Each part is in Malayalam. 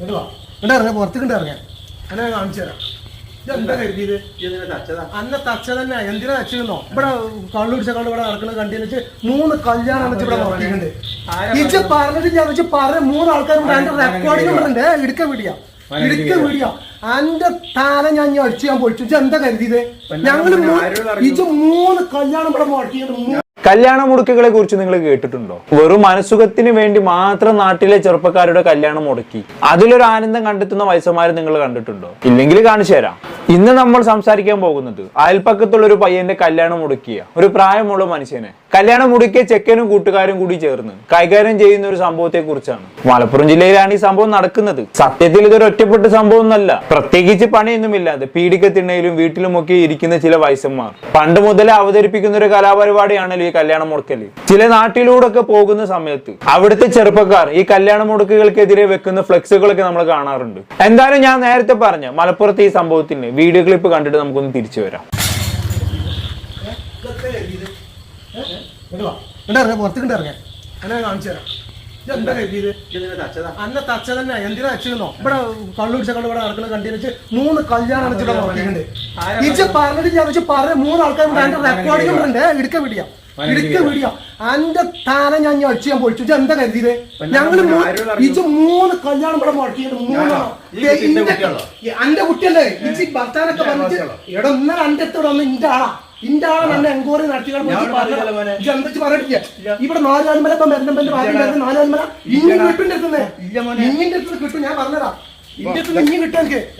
ഇങ്ങോട്ട് വാ ഇങ്ങോട്ട് ഇറങ്ങാം പുറത്തേക്ക് ഇറങ്ങാം. എന്നെ ഞാൻ കാണിച്ചു തരാം. ഇതെന്താ കരുതിയത്? അന്ന തച്ച തന്നെ എന്തിനാ തച്ചിരുന്നോ? ഇവിടെ കള്ളു പിടിച്ച കള്ളു ഇവിടെ നടക്കുന്നത് കണ്ടു വെച്ച് മൂന്ന് കല്യാണം വെച്ച് ഇവിടെ നോക്കിയിട്ടുണ്ട് ഇജ്ജ് പറഞ്ഞിട്ട് ഞാൻ വെച്ച് പറഞ്ഞ മൂന്ന് ആൾക്കാരുണ്ട് അതിന്റെ റെക്കോർഡിംഗ് ഉണ്ട് ഇടുക്ക വീടിയ ഇടുക്ക വീടിയ അന്റെ താന ഞാൻ അടിച്ചു ഞാൻ പൊളിച്ചു. എന്താ കരുതിയത്? ഞങ്ങൾ ഇജ് മൂന്ന് കല്യാണം ഇവിടെ മുടക്കിയത് കല്യാണ മുടക്കുകളെ കുറിച്ച് നിങ്ങൾ കേട്ടിട്ടുണ്ടോ? വെറും മനസുഖത്തിന് വേണ്ടി മാത്രം നാട്ടിലെ ചെറുപ്പക്കാരുടെ കല്യാണം മുടക്കി. അതിലൊരു ആനന്ദം കണ്ടെത്തുന്ന വയസ്സന്മാരെ നിങ്ങൾ കണ്ടിട്ടുണ്ടോ? ഇല്ലെങ്കിൽ കാണിച്ചു തരാം. ഇന്ന് നമ്മൾ സംസാരിക്കാൻ പോകുന്നത് അയൽപ്പക്കത്തുള്ള ഒരു പയ്യന്റെ കല്യാണം മുടക്കിയ ഒരു പ്രായമുള്ള മനുഷ്യനെ. കല്യാണം മുടക്കിയ ചെക്കനും കൂട്ടുകാരും കൂടി ചേർന്ന് കൈകാര്യം ചെയ്യുന്ന ഒരു സംഭവത്തെ കുറിച്ചാണ് മലപ്പുറം ജില്ലയിലാണ് ഈ സംഭവം നടക്കുന്നത്. സത്യത്തിൽ ഇതൊരു ഒറ്റപ്പെട്ട സംഭവം ഒന്നല്ല പ്രത്യേകിച്ച് പണിയൊന്നുമില്ലാതെ പീഡിക്കത്തിണ്ണയിലും വീട്ടിലുമൊക്കെ ഇരിക്കുന്ന ചില വയസ്സന്മാർ. പണ്ട് മുതലേ അവതരിപ്പിക്കുന്ന ഒരു കലാപരിപാടിയാണല്ലോ ഈ കല്യാണം മുടക്കൽ ചില നാട്ടിലൂടെ ഒക്കെ പോകുന്ന സമയത്ത് അവിടുത്തെ ചെറുപ്പക്കാർ ഈ കല്യാണ മുടക്കുകൾക്കെതിരെ വെക്കുന്ന ഫ്ലെക്സുകളൊക്കെ നമ്മൾ കാണാറുണ്ട് എന്തായാലും ഞാൻ നേരത്തെ പറഞ്ഞ മലപ്പുറത്ത് ഈ സംഭവത്തിന് വീഡിയോ ക്ലിപ്പ് കണ്ടിട്ട് നമുക്കൊന്ന് തിരിച്ചു വരാം പുറത്തേക്ക് ഇറങ്ങാം അങ്ങനെ കാണിച്ചു തരാം ഇതെന്താ കരുതിയത്? അന്ന തച്ച തന്നെ. എന്തിനാ തച്ചിരുന്നോ? ഇവിടെ കള്ളു പിടിച്ച കള്ളു ഇവിടെ നടക്കുന്നത് മൂന്ന് കല്യാണം ഇവിടെ നോക്കിയിട്ടുണ്ട് ഇജ്ജ് പറഞ്ഞിട്ട് ഞാൻ വെച്ച് പറഞ്ഞ മൂന്ന് ആൾക്കാരുണ്ട് അതിന്റെ റെക്കോർഡിംഗ് ഉണ്ട് ഇടുക്ക വീടിയ ഇടുക്ക വീടിയ അന്റെ താന ഞാൻ അടിച്ച് ഞാൻ പൊളിച്ചു. ഇജ്ജ് എന്താ കരുതിയത്? ഞങ്ങൾ ഇജ്ജ് മൂന്ന് കല്യാണം ഇവിടെ മുടക്കിയത് മൂന്ന് അന്റെ കുട്ടിയല്ലേ? ഇജ്ജ് ഭർത്താനൊക്കെ പറഞ്ഞിട്ട് ഇവിടെ ഇന്നലെ അന്റെ അടുത്ത് ഇവിടെ വന്ന് ഇന്റെ ആളാ. എന്നെ എൻക്വയറി ഇവിടെ നാലാൽമല ഇപ്പം ഭാര്യ നാലാൽമല കിട്ടും കിട്ടും പറഞ്ഞതാ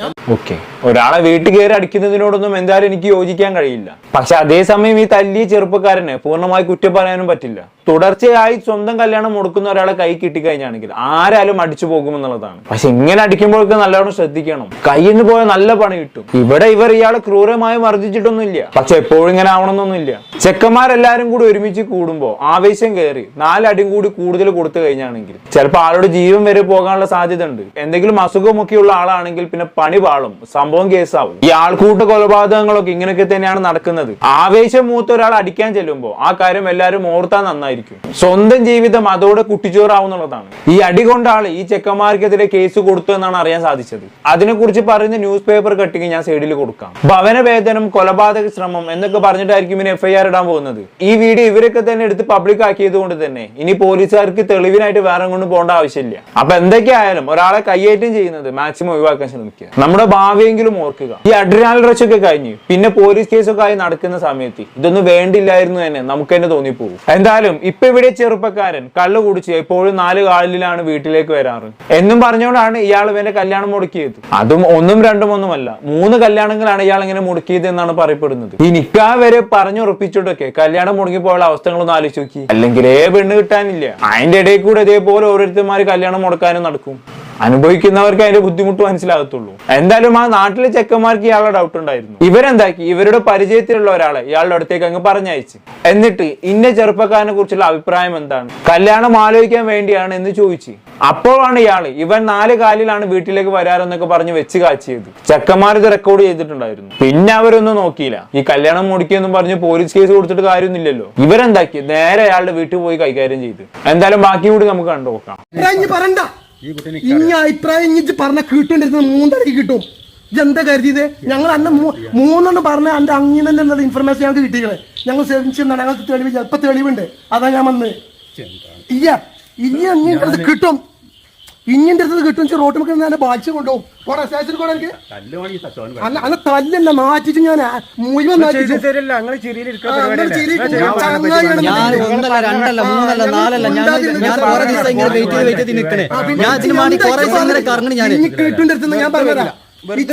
ഞാൻ ഓക്കെ. ഒരാളെ വീട്ടിൽ കയറി അടിക്കുന്നതിനോടൊന്നും എന്തായാലും എനിക്ക് യോജിക്കാൻ കഴിയില്ല. പക്ഷെ അതേസമയം ഈ തല്ലിയ ചെറുപ്പക്കാരനെ പൂർണമായി കുറ്റം പറയാനും പറ്റില്ല. തുടർച്ചയായി സ്വന്തം കല്യാണം മുടക്കുന്ന ഒരാളെ കൈ കിട്ടിക്കഴിഞ്ഞാണെങ്കിൽ ആരാലും അടിച്ചു പോകുമെന്നുള്ളതാണ്. പക്ഷെ ഇങ്ങനെ അടിക്കുമ്പോഴൊക്കെ നല്ലോണം ശ്രദ്ധിക്കണം. കയ്യിൽ നിന്ന് പോയ നല്ല പണി കിട്ടും. ഇവിടെ ഇവർ ഇയാളെ ക്രൂരമായി മർദ്ദിച്ചിട്ടൊന്നുമില്ല. പക്ഷെ എപ്പോഴും ഇങ്ങനെ ആവണമെന്നൊന്നുമില്ല. ചെക്കന്മാരെല്ലാരും കൂടി ഒരുമിച്ച് കൂടുമ്പോൾ ആവേശം കയറി നാലടിയും കൂടി കൂടുതൽ കൊടുത്തു കഴിഞ്ഞാണെങ്കിൽ ചിലപ്പോൾ ആളുടെ ജീവൻ വരെ പോകാനുള്ള സാധ്യത ഉണ്ട്. എന്തെങ്കിലും അസുഖമൊക്കെയുള്ള ആളാണെങ്കിൽ പിന്നെ പണി പാളും സംഭവം കേസാവും. ഈ ആൾക്കൂട്ട കൊലപാതകങ്ങളൊക്കെ ഇങ്ങനെയൊക്കെ തന്നെയാണ് നടക്കുന്നത്. ആവേശം മൂത്ത ഒരാൾ അടിക്കാൻ ചെല്ലുമ്പോൾ ആ കാര്യം എല്ലാരും ഓർത്താൻ നന്നായിരിക്കും സ്വന്തം ജീവിതം അതോടെ കുട്ടിച്ചോറാവുന്നുള്ളതാണ്. ഈ അടി ആൾ ഈ ചെക്കന്മാർക്കെതിരെ കേസ് കൊടുത്തു എന്നാണ് അറിയാൻ സാധിച്ചത്. അതിനെക്കുറിച്ച് പറയുന്ന ന്യൂസ് പേപ്പർ കട്ടിങ് ഞാൻ സൈഡിൽ കൊടുക്കാം. ഭവന വേതനം കൊലപാതക ശ്രമം എന്നൊക്കെ പറഞ്ഞിട്ടായിരിക്കും ഇനി എഫ്ഐആർ ഇടാൻ പോകുന്നത്. ഈ വീഡിയോ ഇവരൊക്കെ തന്നെ എടുത്ത് പബ്ലിക് ആക്കിയത് കൊണ്ട് തന്നെ ഇനി പോലീസുകാർക്ക് തെളിവിനായിട്ട് വേറെ കൊണ്ട് പോകേണ്ട ആവശ്യമില്ല. അപ്പൊ എന്തൊക്കെയായാലും ഒരാളെ കൈയേറ്റം ചെയ്യുന്നത് മാക്സിമം ഒഴിവാക്കാൻ ശ്രമിക്കുക. നമ്മുടെ ഭാവിയെങ്കിലും ഓർക്കുക. ഈ അഡ്രിനാൽ റഷ് ഒക്കെ കഴിഞ്ഞ് പിന്നെ പോലീസ് കേസൊക്കെ ആയി നടക്കുന്ന സമയത്ത് ഇതൊന്നും വേണ്ടില്ലായിരുന്നു തന്നെ. നമുക്ക് തന്നെ തോന്നിപ്പോകും. എന്തായാലും ഇപ്പൊ ഇവിടെ ചെറുപ്പക്കാരൻ കള്ളു കുടിച്ച് എപ്പോഴും നാല് കാലിലാണ് വീട്ടിലേക്ക് വരാറ്. എന്നും പറഞ്ഞുകൊണ്ടാണ് ഇയാൾ ഇവന്റെ കല്യാണം മുടക്കിയത്. അതും ഒന്നും രണ്ടും ഒന്നുമല്ല മൂന്ന് കല്യാണങ്ങളാണ് ഇയാൾ ഇങ്ങനെ മുടക്കിയത് എന്നാണ് പറയപ്പെടുന്നത്. ഈ ആ വരെ പറഞ്ഞുറപ്പിച്ചിട്ടൊക്കെ കല്യാണം മുടങ്ങിപ്പോയുള്ള അവസ്ഥകളൊന്നും ആലോചിച്ച് നോക്കി. അല്ലെങ്കിൽ പെണ്ണ് കിട്ടാനില്ല. അതിന്റെ ഇടയിൽ കൂടെ ഇതേപോലെ ഓരോരുത്തന്മാര് കല്യാണം മുടക്കാനും നടക്കും. അനുഭവിക്കുന്നവർക്ക് അതിന്റെ ബുദ്ധിമുട്ട് മനസ്സിലാകത്തുള്ളൂ. എന്തായാലും ആ നാട്ടിലെ ചെക്കന്മാർക്ക് ഇയാളുടെ ഡൗട്ട് ഉണ്ടായിരുന്നു. ഇവരെന്താക്കി? ഇവരുടെ പരിചയത്തിലുള്ള ഒരാളെ ഇയാളുടെ അടുത്തേക്ക് അങ്ങ് പറഞ്ഞയച്ചു. എന്നിട്ട് ഇന്ന ചെറുപ്പക്കാരനെ കുറിച്ചുള്ള അഭിപ്രായം എന്താണ്? കല്യാണം ആലോചിക്കാൻ വേണ്ടിയാണ് എന്ന് ചോദിച്ചു. അപ്പോഴാണ് ഇയാൾ ഇവൻ നാല് കാലിലാണ് വീട്ടിലേക്ക് വരാറെന്നൊക്കെ പറഞ്ഞ് വെച്ച് കാച്ചിയത്. ചെക്കന്മാർ ഇത് റെക്കോർഡ് ചെയ്തിട്ടുണ്ടായിരുന്നു. പിന്നെ അവരൊന്നും നോക്കിയില്ല. ഈ കല്യാണം മുടിക്കിയെന്നും പറഞ്ഞ് പോലീസ് കേസ് കൊടുത്തിട്ട് കാര്യമൊന്നുമില്ലല്ലോ. ഇവരെന്താക്കി? നേരെ അയാളുടെ വീട്ടിൽ പോയി കൈകാര്യം ചെയ്തു. എന്തായാലും ബാക്കി കൂടി നമുക്ക് കണ്ടു നോക്കാം ഇനി അഭിപ്രായം ഇനി പറഞ്ഞ കിട്ടുണ്ടിരുന്നത് മൂന്നരക്ക് കിട്ടും. ഇതെന്താ കരുതിയത്? ഞങ്ങൾ അന്ന് മൂന്നെണ്ണം പറഞ്ഞ അന്റെ അങ്ങനെ എന്നുള്ള ഇൻഫർമേഷൻ ഞങ്ങൾക്ക് കിട്ടിയത് ഞങ്ങൾ സേവിച്ചിരുന്നാണ് ഞങ്ങൾക്ക് തെളിവ് ചിലപ്പോൾ തെളിവുണ്ട്. അതാ ഞാൻ വന്ന്. ഇല്ല ഇനി അങ്ങനെ കിട്ടും. ഇഞ്ഞിന്റെ അടുത്ത് കിട്ടും വെച്ചാൽ റോട്ട് നമുക്ക് ഞാൻ ബാധിച്ചു കൊണ്ടുപോകും. പോടാ സ്റ്റേഷനിൽ കൂടെ എനിക്ക്. അല്ല അല്ല തല്ലല്ല നാറ്റിച്ച് ഞാൻ മുഴുവൻ രണ്ടല്ല മൂന്നല്ല നാലല്ല ഞാൻ കുറെ ദിവസം ഇങ്ങനെ വെയിറ്റ് ചെയ്ത് വെയിറ്റ് ചെയ്ത് നിൽക്കണേ. ഞാൻ ഇതിന് വേണ്ടി എന്താ കുറെ ദിവസം ഇങ്ങനെ കറങ്ങണ ഞാൻ. ഇനി കേട്ടുണ്ടെടുത്ത് ഞാൻ പറഞ്ഞുതരാം. ഇവിടെ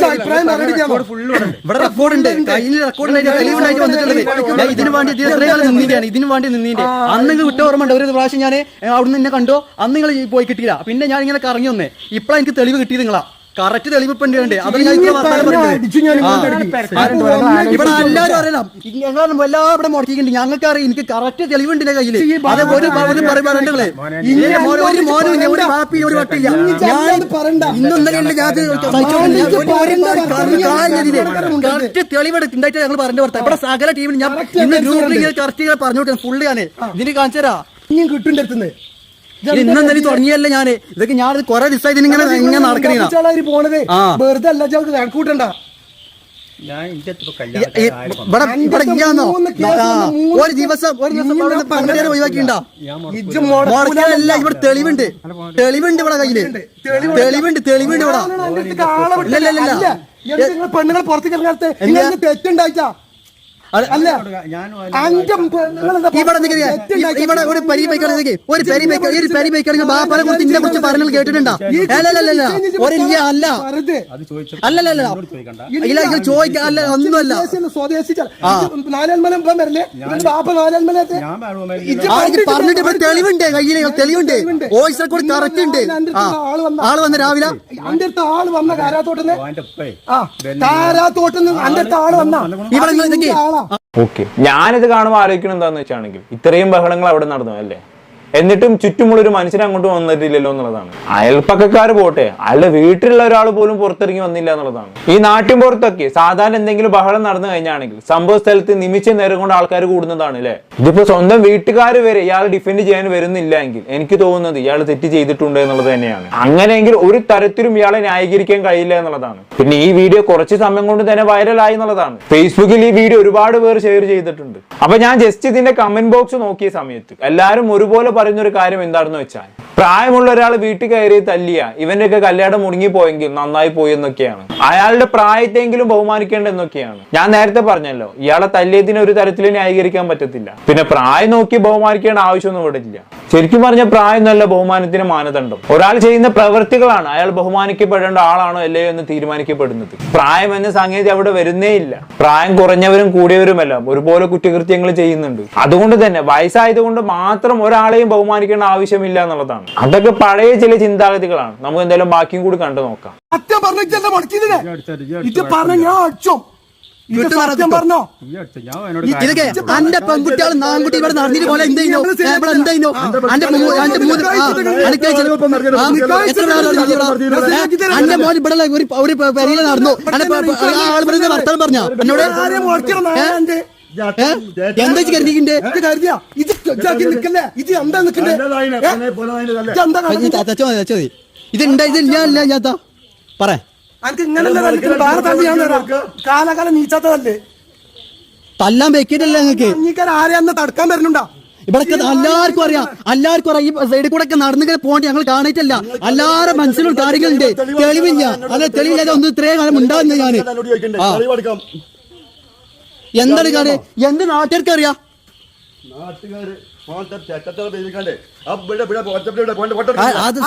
റെക്കോർഡ് ഉണ്ട്. കയ്യിൽ റെക്കോർഡ് തെളിവുണ്ടായിട്ട് വന്നിട്ടുള്ളത് ഞാൻ ഇതിന് വേണ്ടി കാലം നിന്നിട്ടാണ് ഇതിനു വേണ്ടി നിന്നിട്ട് അന്ന് നിങ്ങൾ വിട്ട ഓർമ്മ ഉണ്ട് ഒരു പ്രാവശ്യം ഞാൻ അവിടുന്ന് എന്നെ കണ്ടോ. അന്ന് നിങ്ങൾ പോയി കിട്ടിയില്ല. പിന്നെ ഞാൻ ഇങ്ങനെ കറങ്ങി വന്നേ. ഇപ്പോഴാണ് എനിക്ക് തെളിവ് കിട്ടിയത് നിങ്ങളാ. കറക്റ്റ് തെളിവ് ഇപ്പൊ ഉണ്ട് അതാണ് ഞാൻ ഇത്ര പറഞ്ഞത്. ഇവിടെ എല്ലാവരും അറിയണം. ഞങ്ങൾ എല്ലാം ഇവിടെ മുടക്കിയിട്ടുണ്ട്. ഞങ്ങൾക്ക് അറിയാം എനിക്ക് കറക്റ്റ് തെളിവുണ്ട് എന്റെ കയ്യിൽ. അത് ഒരു പവനും പറയുമ്പോഴേ ഇങ്ങനെ ഒരു മോനും ഒരു വട്ടില്ല. കറക്റ്റ് തെളിവെടുത്ത് ഉണ്ടായിട്ട് ഞങ്ങൾ പറഞ്ഞു കൊടുത്ത ഇവിടെ സകല ടീമിൽ ഞാൻ ഇന്ന് ഗ്രൂപ്പിൽ കറക്റ്റ് പറഞ്ഞു കൊടുത്തത്. ഫുള്ള് ഞാൻ ഇതിന് കാണിച്ചു തരാം ഇനിയും കിട്ടുണ്ടെടുത്തുന്നത് ഇത് ഇന്നും തന്നെ തുടങ്ങിയല്ലേ ഞാൻ ഇതൊക്കെ ഞാൻ കുറെ ദിവസമായി ഇങ്ങനെ നടക്കണ ഇങ്ങനെ പോണത് ആ. വെറുതെ അല്ല കണക്കൂട്ടണ്ട ഞാൻ ഒരു ദിവസം ഒരു ദിവസം ഒഴിവാക്കിണ്ടോ ഇവിടെ തെളിവുണ്ട് തെളിവുണ്ട് ഇവിടെ കയ്യിൽ തെളിവുണ്ട് തെളിവുണ്ട് ഇവിടെ ഇല്ല, ഇല്ല, ഇല്ല. നിങ്ങൾ പെണ്ണുങ്ങൾ പുറത്തേക്ക് ഇറങ്ങാത്ത തെറ്റുണ്ടായിട്ടാ അല്ല. ഇവിടെ ഇവിടെ ഒരു പരി ഒരു പരി ഒരു പരി ബൈക്കാണെങ്കിൽ ബാപ്പാനെ കുറിച്ച് ഇതിനെ കുറിച്ച് പറഞ്ഞത് കേട്ടിട്ടുണ്ടോ? അല്ല അല്ലല്ല ഇല്ല ഇത് ചോദിക്കാൻ ഒന്നുമല്ല പറഞ്ഞിട്ട് ഇവിടെ തെളിവുണ്ട് കയ്യിൽ തെളിവുണ്ട്. റെക്കോർഡ് കറക്റ്റ് ഉണ്ട്. ആൾ വന്ന ആൾ വന്ന രാവിലെ. അന്റെ ആൾ വന്ന കാരാത്തോട്ടിന്ന് അന്റെ ആൾ വന്ന ഇവിടെ ഓക്കെ. ഞാനിത് കാണുമ്പോൾ ആലോചിക്കണം എന്താണെന്ന് വെച്ചാണെങ്കിൽ ഇത്രയും ബഹളങ്ങൾ അവിടെ നടന്നു അല്ലേ? എന്നിട്ടും ചുറ്റുമുള്ള ഒരു മനുഷ്യൻ അങ്ങോട്ട് വന്നിട്ടില്ലല്ലോ എന്നുള്ളതാണ്. അയൽപ്പക്കക്കാർ പോട്ടെ അയാളുടെ വീട്ടിലുള്ള ഒരാൾ പോലും പുറത്തിറങ്ങി വന്നില്ല എന്നുള്ളതാണ്. ഈ നാട്ടിൻ പുറത്തൊക്കെ സാധാരണ എന്തെങ്കിലും ബഹളം നടന്നു കഴിഞ്ഞാണെങ്കിൽ സംഭവ സ്ഥലത്ത് നിമിച്ച നേരം കൊണ്ട് ആൾക്കാർ കൂടുന്നതാണ് അല്ലേ ഇതിപ്പോ സ്വന്തം വീട്ടുകാർ വരെ ഇയാൾ ഡിഫെൻഡ് ചെയ്യാൻ വരുന്നില്ല എങ്കിൽ എനിക്ക് തോന്നുന്നത് ഇയാൾ തെറ്റ് ചെയ്തിട്ടുണ്ട് എന്നുള്ളത് തന്നെയാണ്. അങ്ങനെയെങ്കിൽ ഒരു തരത്തിലും ഇയാളെ ന്യായീകരിക്കാൻ കഴിയില്ല എന്നുള്ളതാണ്. പിന്നെ ഈ വീഡിയോ കുറച്ച് സമയം കൊണ്ട് തന്നെ വൈറലായി എന്നുള്ളതാണ്. ഫേസ്ബുക്കിൽ ഈ വീഡിയോ ഒരുപാട് പേർ ഷെയർ ചെയ്തിട്ടുണ്ട്. അപ്പൊ ഞാൻ ജസ്റ്റ് ഇതിന്റെ കമന്റ് ബോക്സ് നോക്കിയ സമയത്ത് എല്ലാവരും ഒരുപോലെ പറയുന്ന ഒരു കാര്യം എന്താണെന്ന് വെച്ചാൽ പ്രായമുള്ള ഒരാൾ വീട്ടിൽ കയറി തല്ലിയ ഇവന്റെയൊക്കെ കല്യാണം മുടങ്ങിപ്പോയെങ്കിൽ നന്നായി പോയി എന്നൊക്കെയാണ്. അയാളുടെ പ്രായത്തെങ്കിലും ബഹുമാനിക്കേണ്ട എന്നൊക്കെയാണ്. ഞാൻ നേരത്തെ പറഞ്ഞല്ലോ ഇയാളെ തല്ലിയതിനെ ഒരു തരത്തിൽ ന്യായീകരിക്കാൻ പറ്റത്തില്ല. പിന്നെ പ്രായം നോക്കി ബഹുമാനിക്കേണ്ട ആവശ്യമൊന്നും ഇവിടെ ഇല്ല. ശരിക്കും പറഞ്ഞ പ്രായം നല്ല ബഹുമാനത്തിന് മാനദണ്ഡം. ഒരാൾ ചെയ്യുന്ന പ്രവൃത്തികളാണ് അയാൾ ബഹുമാനിക്കപ്പെടേണ്ട ആളാണോ അല്ലയോ എന്ന് തീരുമാനിക്കപ്പെടുന്നത്. പ്രായം എന്ന സംഗതി അവിടെ വരുന്നേ ഇല്ല. പ്രായം കുറഞ്ഞവരും കൂടിയവരുമെല്ലാം ഒരുപോലെ കുറ്റകൃത്യങ്ങൾ ചെയ്യുന്നുണ്ട്. അതുകൊണ്ട് തന്നെ വയസ്സായതുകൊണ്ട് മാത്രം ഒരാളെയും ബഹുമാനിക്കേണ്ട ആവശ്യമില്ല എന്നുള്ളതാണ്. അതൊക്കെ പഴയ ചില ചിന്താഗതികളാണ്. നമുക്ക് എന്തായാലും ബാക്കിയും കൂടി കണ്ടു നോക്കാം. സത്യം പറഞ്ഞ ഇത് പറഞ്ഞ ഞാൻ അടിച്ചോ? പറഞ്ഞോ? ഇതൊക്കെ അന്റെ പെൺകുട്ടികൾ നാൻകുട്ടി ഇവിടെ നടന്നിട്ട് പോലെ എന്തെയ്യോ ഇവിടെ എന്തെയ്യോ അന്റെ അന്റെ മൂന്ന് അന്റെ മോൻ ഇവിടെ ഒരു ഒരു പെരിയിൽ നടന്നു. ആൾ പറഞ്ഞ? വർത്തമാനം പറഞ്ഞ എന്നോട്? എന്താ? കരുതിക്കിന്റെ ഇത് കരുതിയാ. ഇത് ഇജ്ജാക്കി നിക്കല്ലേ ഇത് എന്താ നിക്കണ്ടേ ഇത് ഉണ്ടാ ഞാൻ ഇല്ല ഞാത്ത പറ. അനക്ക് ഇങ്ങനല്ലേ കളിക്കുന്നത് വേറെ തല്ലി ഞാൻ തരാം കാലാകാലം നീച്ചാത്തതല്ലേ? തല്ലാൻ വെക്കിട്ടല്ലേ നിങ്ങൾക്ക് ആരെയാന്ന് തടുക്കാൻ വരുന്നുണ്ടാ? ഇവിടെ എല്ലാവർക്കും അറിയാം. എല്ലാവർക്കും അറിയാം. ഈ സൈഡിൽ കൂടെ ഒക്കെ നടന്നിങ്ങനെ പോകേണ്ട ഞങ്ങൾ കാണിയിട്ടില്ല. എല്ലാവരുടെ മനസ്സിലും കാര്യങ്ങളുണ്ട്. തെളിവില്ല. അല്ല തെളിവില്ലാതെ ഒന്നും ഇത്രയും കാലം ഉണ്ടാവുന്ന ഞാൻ. എന്താണ് കാര്യം? എന്ത് നാട്ടുകാർക്ക് അറിയാം നാട്ടുകാര് അത്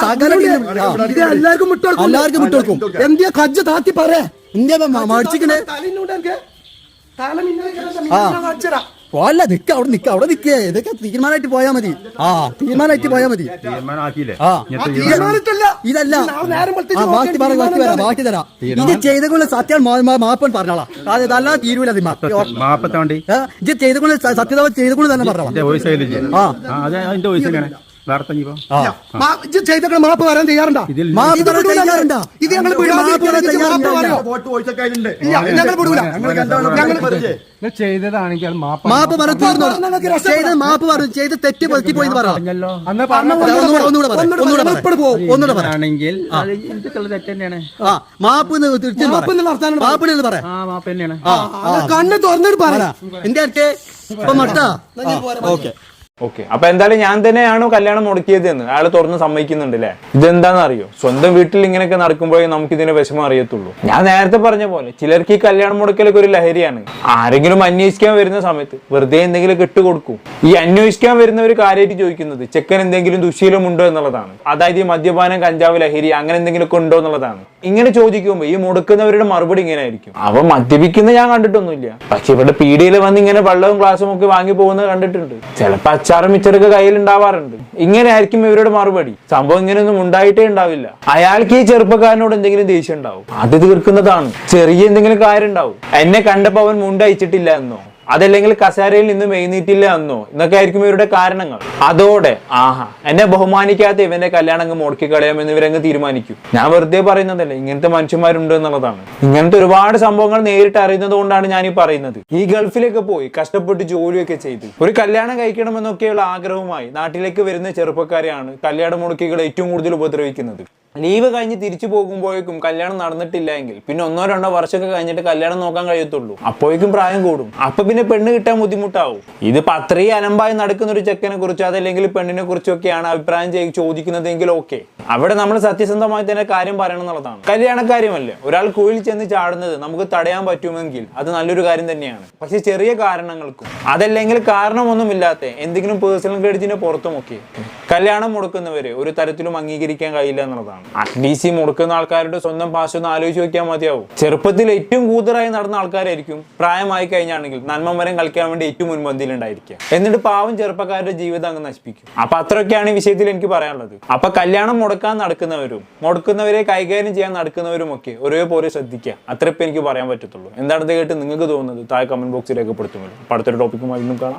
എല്ലാവർക്കും വിട്ടുകൊടുക്കും എല്ലാവർക്കും വിട്ടുകൊടുക്കും എന്തിയാ കജ്ജ് താത്തി പറ ഇന്ത്യ മടിച്ചിക്കണേ? തലിന്നൂടെ എനിക്ക് തല കാണിച്ചരാ പോല്ല നിക്ക അവിടെ നിക്ക അവിടെ നിക്കേ. ഇതൊക്കെ തീരുമാനമായിട്ട് പോയാ മതി. ആ തീരുമാനമായിട്ട് പോയാ മതി. ആ. ഇതല്ല. ആ ബാക്കി പറ ബാക്കി വരാം ബാക്കി തരാം ഇത് ചെയ്തുകൊണ്ട് സത്യം മാപ്പൻ പറഞ്ഞോളാം. അത് ഇതല്ല തീരൂല അത് ഇത് ചെയ്തുകൊണ്ട് സത്യത ചെയ്തുകൊണ്ട് തന്നെ പറഞ്ഞോളാം. ആ. ചെയ്തൊക്കെ മാപ്പ് വരാൻ തയ്യാറുണ്ടോ ഇത് ഞങ്ങൾ. ഞങ്ങൾ വിടൂല? ചെയ്തതാണെങ്കിൽ മാപ്പ് മാപ്പ് പറഞ്ഞു? നിങ്ങൾക്ക് മാപ്പ് പറഞ്ഞു ചെയ്ത് തെറ്റ് പറ്റി പോയി പറഞ്ഞല്ലോ. ഒന്നുകൂടെ മാപ്പ് എന്ന് തിരിച്ചും മാപ്പ് എന്നുള്ള വർത്താനം മാപ്പ് എന്ന് പറ. ആ. മാപ്പ് തന്നെയാണ്. ആ കണ്ണ് തുറന്നിട്ട് പറ. എന്റെ അടുത്ത് ഇപ്പൊ മട്ടാ ഓക്കെ. ഓക്കെ. അപ്പൊ എന്തായാലും ഞാൻ തന്നെയാണോ കല്യാണം മുടക്കിയത് എന്ന് അയാൾ തുറന്ന് സമ്മതിക്കുന്നുണ്ട് അല്ലേ ഇതെന്താണെന്ന് അറിയോ സ്വന്തം വീട്ടിൽ ഇങ്ങനെയൊക്കെ നടക്കുമ്പോഴേ നമുക്ക് ഇതിന്റെ വിഷമം അറിയത്തുള്ളൂ. ഞാൻ നേരത്തെ പറഞ്ഞ പോലെ ചിലർക്ക് ഈ കല്യാണം മുടക്കലൊക്കെ ഒരു ലഹരിയാണ്. ആരെങ്കിലും അന്വേഷിക്കാൻ വരുന്ന സമയത്ത് വെറുതെ എന്തെങ്കിലും കൊടുക്കും. ഈ അന്വേഷിക്കാൻ വരുന്നവർ കാര്യമായിട്ട് ചോദിക്കുന്നത് ചെക്കൻ എന്തെങ്കിലും ദുശീലമുണ്ടോ എന്നുള്ളതാണ്. അതായത് ഈ മദ്യപാനം കഞ്ചാവ് ലഹരി അങ്ങനെ എന്തെങ്കിലുമൊക്കെ ഉണ്ടോ എന്നുള്ളതാണ്. ഇങ്ങനെ ചോദിക്കുമ്പോൾ ഈ മുടക്കുന്നവരുടെ മറുപടി ഇങ്ങനെ ആയിരിക്കും അവ മദ്യപിക്കുന്ന ഞാൻ കണ്ടിട്ടൊന്നുമില്ല. പക്ഷെ ഇവിടെ പീടിയിൽ വന്ന് ഇങ്ങനെ വെള്ളവും ഗ്ലാസും ഒക്കെ വാങ്ങി പോകുന്നത് കണ്ടിട്ടുണ്ട്. ചിലപ്പോൾ അച്ചാറും മിച്ചറൊക്കെ കയ്യിൽ ഉണ്ടാവാറുണ്ട്. ഇങ്ങനെ ആയിരിക്കും ഇവരുടെ മറുപടി. സംഭവം ഇങ്ങനെയൊന്നും ഉണ്ടായിട്ടേ ഉണ്ടാവില്ല. അയാൾക്ക് ഈ ചെറുപ്പക്കാരനോട് എന്തെങ്കിലും ദേഷ്യം ഉണ്ടാവും. അത് തീർക്കുന്നതാണ്. ചെറിയ എന്തെങ്കിലും കാര്യം ഉണ്ടാവും. എന്നെ കണ്ടപ്പോ അവൻ മുണ്ടയച്ചിട്ടില്ല എന്നോ? അതല്ലെങ്കിൽ കസേരയിൽ നിന്ന് മെയ്നീറ്റില്ല എന്നോ? എന്നൊക്കെ ആയിരിക്കും ഇവരുടെ കാരണങ്ങൾ. അതോടെ ആഹാ എന്നെ ബഹുമാനിക്കാത്ത ഇവന്റെ കല്യാണം അങ്ങ് മുടക്കി കളയാമെന്ന് ഇവരങ്ങ് തീരുമാനിക്കും. ഞാൻ വെറുതെ പറയുന്നതല്ല ഇങ്ങനത്തെ മനുഷ്യന്മാരുണ്ട് എന്നുള്ളതാണ്. ഇങ്ങനത്തെ ഒരുപാട് സംഭവങ്ങൾ നേരിട്ട് അറിയുന്നത് കൊണ്ടാണ് ഞാൻ ഈ പറയുന്നത്. ഈ ഗൾഫിലൊക്കെ പോയി കഷ്ടപ്പെട്ട് ജോലിയൊക്കെ ചെയ്ത് ഒരു കല്യാണം കഴിക്കണമെന്നൊക്കെയുള്ള ആഗ്രഹവുമായി നാട്ടിലേക്ക് വരുന്ന ചെറുപ്പക്കാരെയാണ് കല്യാണം മുടക്കികൾ ഏറ്റവും കൂടുതൽ ഉപദ്രവിക്കുന്നത്. ലീവ് കഴിഞ്ഞ് തിരിച്ചു പോകുമ്പോഴേക്കും കല്യാണം നടന്നിട്ടില്ല എങ്കിൽ പിന്നെ ഒന്നോ രണ്ടോ വർഷമൊക്കെ കഴിഞ്ഞിട്ട് കല്യാണം നോക്കാൻ കഴിയത്തുള്ളൂ. അപ്പോഴേക്കും പ്രായം കൂടും. അപ്പൊ പിന്നെ പെണ്ണ് കിട്ടാൻ ബുദ്ധിമുട്ടാവും. ഇത് അത്രയും അലമ്പായി നടക്കുന്ന ഒരു ചെക്കനെ കുറിച്ച് അതല്ലെങ്കിൽ പെണ്ണിനെ കുറിച്ചൊക്കെയാണ് അഭിപ്രായം ചോദിക്കുന്നതെങ്കിൽ ഓക്കെ. അവിടെ നമ്മൾ സത്യസന്ധമായി തന്നെ കാര്യം പറയണം എന്നുള്ളതാണ്. കല്യാണക്കാര്യമല്ലേ? ഒരാൾ കുഴിൽ ചെന്ന് ചാടുന്നത് നമുക്ക് തടയാൻ പറ്റുമെങ്കിൽ അത് നല്ലൊരു കാര്യം തന്നെയാണ്. പക്ഷെ ചെറിയ കാരണങ്ങൾക്കും അതല്ലെങ്കിൽ കാരണമൊന്നുമില്ലാത്ത എന്തെങ്കിലും പേഴ്സണൽ ക്രെഡിറ്റിന്റെ പുറത്തുമൊക്കെ കല്യാണം മുടക്കുന്നവരെ ഒരു തരത്തിലും അംഗീകരിക്കാൻ കഴിയില്ല എന്നുള്ളതാണ്. അറ്റ്ലീസ്റ്റ് ഈ മുടക്കുന്ന ആൾക്കാരുടെ സ്വന്തം പാസ് ഒന്ന് ആലോചിച്ച് നോക്കിയാൽ മതിയാവും. ചെറുപ്പത്തിൽ ഏറ്റവും കൂടുതലായി നടന്ന ആൾക്കാരായിരിക്കും പ്രായമായി കഴിഞ്ഞാണെങ്കിൽ നന്മ നന്മമരം കളിക്കാൻ വേണ്ടി ഏറ്റവും മുൻപന്തിയിൽ ഉണ്ടായിരിക്കുക എന്നിട്ട് പാവം ചെറുപ്പക്കാരുടെ ജീവിതം അങ്ങ് നശിപ്പിക്കും. അപ്പൊ അത്രയൊക്കെയാണ് ഈ വിഷയത്തിൽ എനിക്ക് പറയാനുള്ളത്. അപ്പൊ കല്യാണം മുടക്കാൻ നടക്കുന്നവരും മുടക്കുന്നവരെ കൈകാര്യം ചെയ്യാൻ നടക്കുന്നവരും ഒക്കെ ഒരേപോലെ ശ്രദ്ധിക്കുക. അത്ര ഇപ്പം എനിക്ക് പറയാൻ പറ്റത്തുള്ളൂ. എന്താണെന്ന് കേട്ട് നിങ്ങൾക്ക് തോന്നുന്നത്? താഴെ കമന്റ് ബോക്സിൽ രേഖപ്പെടുത്തുമല്ലോ. അടുത്തൊരു ടോപ്പിക്കുമായി വീണ്ടും കാണാം.